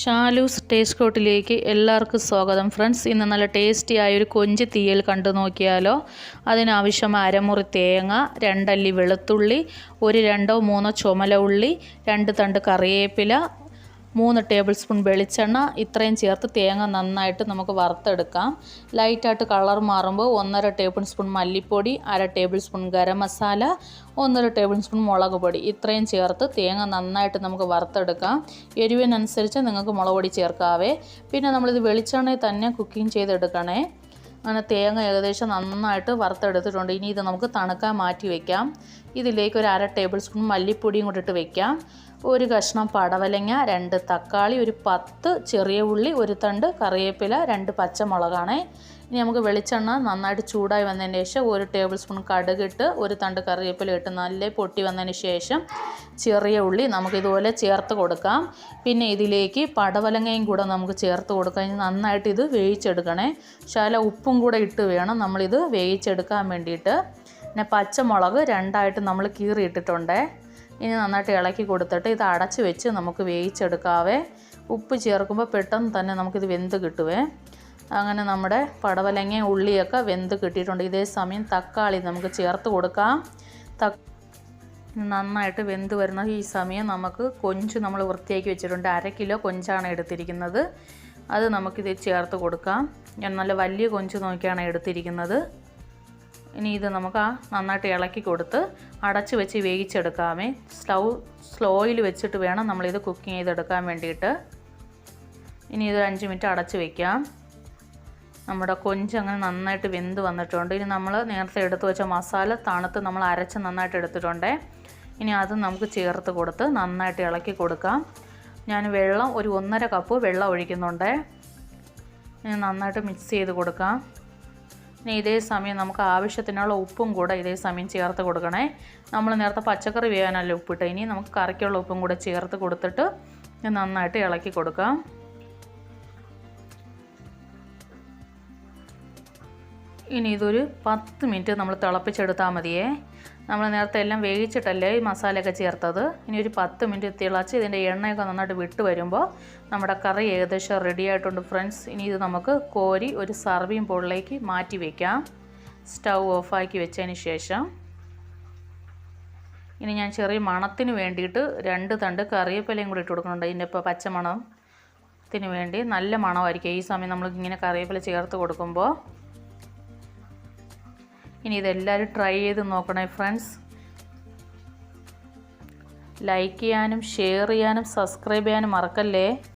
Shalu's taste കോട്ടിലേക്ക് എല്ലാവർക്കും സ്വാഗതം. Friends ഇന്ന് നല്ല ടേസ്റ്റി ആയ ഒരു കൊഞ്ച് തീയൽ കണ്ടു നോക്കിയാലോ? അതിനാവശ്യമായ അരമുറി തേങ്ങ രണ്ടല്ലി വെളുത്തുള്ളി ഒരു രണ്ടോ മൂന്നോ ചുമല ഉള്ളി രണ്ട് തണ്ട് കറിവേപ്പില മൂന്ന് ടേബിൾ സ്പൂൺ വെളിച്ചെണ്ണ ഇത്രയും ചേർത്ത് തേങ്ങ നന്നായിട്ട് നമുക്ക് വറുത്തെടുക്കാം. ലൈറ്റായിട്ട് കളർ മാറുമ്പോൾ ഒന്നര ടേബിൾ സ്പൂൺ മല്ലിപ്പൊടി അര ടേബിൾ സ്പൂൺ ഗരം മസാല ഒന്നര ടേബിൾ സ്പൂൺ മുളക് പൊടി. ഇത്രയും ചേർത്ത് തേങ്ങ നന്നായിട്ട് നമുക്ക് വറുത്തെടുക്കാം. എരിവിനനുസരിച്ച് നിങ്ങൾക്ക് മുളക് പൊടി ചേർക്കാവേ. പിന്നെ നമ്മളിത് വെളിച്ചെണ്ണയിൽ തന്നെ കുക്കിംഗ് ചെയ്തെടുക്കണേ. അങ്ങനെ തേങ്ങ ഏകദേശം നന്നായിട്ട് വറുത്തെടുത്തിട്ടുണ്ട്. ഇനി ഇത് നമുക്ക് തണുക്കാൻ മാറ്റി വയ്ക്കാം ഇതിലേക്ക് ഒരു അര ടേബിൾ സ്പൂൺ മല്ലിപ്പൊടിയും കൂടിയിട്ട് വെക്കാം. ഒരു കഷ്ണം പടവലങ്ങ രണ്ട് തക്കാളി ഒരു പത്ത് ചെറിയ ഉള്ളി ഒരു തണ്ട് കറിവേപ്പില രണ്ട് പച്ചമുളകാണ്. ഇനി നമുക്ക് വെളിച്ചെണ്ണ നന്നായിട്ട് ചൂടായി വന്നതിന് ശേഷം ഒരു ടേബിൾ സ്പൂൺ കടുകിട്ട് ഒരു തണ്ട് കറിവേപ്പില ഇട്ട് നല്ല പൊട്ടി വന്നതിന് ശേഷം ചെറിയ ഉള്ളി നമുക്ക് ഇതുപോലെ ചേർത്ത് കൊടുക്കാം. പിന്നെ ഇതിലേക്ക് പടവലങ്ങയും കൂടെ നമുക്ക് ചേർത്ത് കൊടുക്കാം. ഇനി നന്നായിട്ട് ഇത് വേവിച്ചെടുക്കണേ. ശാല ഉപ്പും കൂടെ ഇട്ട് വേണം നമ്മളിത് വേവിച്ചെടുക്കാൻ വേണ്ടിയിട്ട്. പിന്നെ പച്ചമുളക് രണ്ടായിട്ട് നമ്മൾ കീറിയിട്ടിട്ടുണ്ട്. ഇനി നന്നായിട്ട് ഇളക്കി കൊടുത്തിട്ട് ഇത് അടച്ച് വെച്ച് നമുക്ക് വേവിച്ചെടുക്കാവേ. ഉപ്പ് ചേർക്കുമ്പോൾ പെട്ടെന്ന് തന്നെ നമുക്കിത് വെന്ത് കിട്ടുവേ. അങ്ങനെ നമ്മുടെ പടവലങ്ങ ഉള്ളിയൊക്കെ വെന്ത് കിട്ടിയിട്ടുണ്ട്. ഇതേ സമയം തക്കാളി നമുക്ക് ചേർത്ത് കൊടുക്കാം. നന്നായിട്ട് വെന്ത് വരുന്ന ഈ സമയം നമുക്ക് കൊഞ്ച് നമ്മൾ വൃത്തിയാക്കി വെച്ചിട്ടുണ്ട്. അര കിലോ കൊഞ്ചാണ് എടുത്തിരിക്കുന്നത്. അത് നമുക്കിത് ചേർത്ത് കൊടുക്കാം. ഞാൻ നല്ല വലിയ കൊഞ്ച് നോക്കിയാണ് എടുത്തിരിക്കുന്നത്. ഇനി ഇത് നമുക്ക് ആ നന്നായിട്ട് ഇളക്കി കൊടുത്ത് അടച്ച് വെച്ച് വേവിച്ചെടുക്കാമേ. സ്റ്റൗ സ്ലോയിൽ വെച്ചിട്ട് വേണം നമ്മളിത് കുക്കിംഗ് ചെയ്തെടുക്കാൻ വേണ്ടിയിട്ട്. ഇനി ഇത് അഞ്ച് മിനിറ്റ് അടച്ച് വയ്ക്കാം നമ്മുടെ കൊഞ്ച് അങ്ങനെ നന്നായിട്ട് വെന്ത് വന്നിട്ടുണ്ട്. ഇനി നമ്മൾ നേരത്തെ എടുത്ത് വെച്ച മസാല തണുത്ത് നമ്മൾ അരച്ച് നന്നായിട്ട് എടുത്തിട്ടുണ്ട്. ഇനി അത് നമുക്ക് ചേർത്ത് കൊടുത്ത് നന്നായിട്ട് ഇളക്കി കൊടുക്കാം. ഞാൻ വെള്ളം ഒരു ഒന്നര കപ്പ് വെള്ളം ഒഴിക്കുന്നുണ്ട്. ഇനി നന്നായിട്ട് മിക്സ് ചെയ്ത് കൊടുക്കാം. ഇനി ഇതേ സമയം നമുക്ക് ആവശ്യത്തിനുള്ള ഉപ്പും കൂടെ ഇതേ സമയം ചേർത്ത് കൊടുക്കണേ. നമ്മൾ നേരത്തെ പച്ചക്കറി വേകാനല്ല ഉപ്പിട്ട്. ഇനി നമുക്ക് കറിക്കുള്ള ഉപ്പും കൂടെ ചേർത്ത് കൊടുത്തിട്ട് നന്നായിട്ട് ഇളക്കി കൊടുക്കാം. ഇനി ഇതൊരു പത്ത് മിനിറ്റ് നമ്മൾ തിളപ്പിച്ചെടുത്താൽ മതിയേ. നമ്മൾ നേരത്തെ എല്ലാം വേവിച്ചിട്ടല്ലേ ഈ മസാലയൊക്കെ ചേർത്തത്. ഇനി ഒരു പത്ത് മിനിറ്റ് തിളച്ച് ഇതിന്റെ എണ്ണയൊക്കെ നന്നായിട്ട് വിട്ട് വരുമ്പോൾ നമ്മുടെ കറി ഏകദേശം റെഡി ആയിട്ടുണ്ട് ഫ്രണ്ട്സ് ഇനി ഇത് നമുക്ക് കോരി ഒരു സർവിങ് ബോളിലേക്ക് മാറ്റി വയ്ക്കാം സ്റ്റൗ ഓഫാക്കി വെച്ചതിന് ശേഷം. ഇനി ഞാൻ ചെറിയ മണത്തിന് വേണ്ടിയിട്ട് രണ്ട് തണ്ട് കറിവേപ്പിലയും കൂടി ഇട്ട് കൊടുക്കുന്നുണ്ട്. ഇതിന്റെ ഇപ്പോൾ പച്ചമണത്തിന് വേണ്ടി നല്ല മണമായിരിക്കും. ഈ സമയം നമ്മൾ ഇങ്ങനെ കറിവേപ്പില ചേർത്ത് കൊടുക്കുമ്പോൾ ഇനി ഇതെല്ലാവരും ട്രൈ ചെയ്ത് നോക്കണേ ഫ്രണ്ട്സ് ലൈക്ക് ചെയ്യാനും ഷെയർ ചെയ്യാനും സബ്സ്ക്രൈബ് ചെയ്യാനും മറക്കല്ലേ?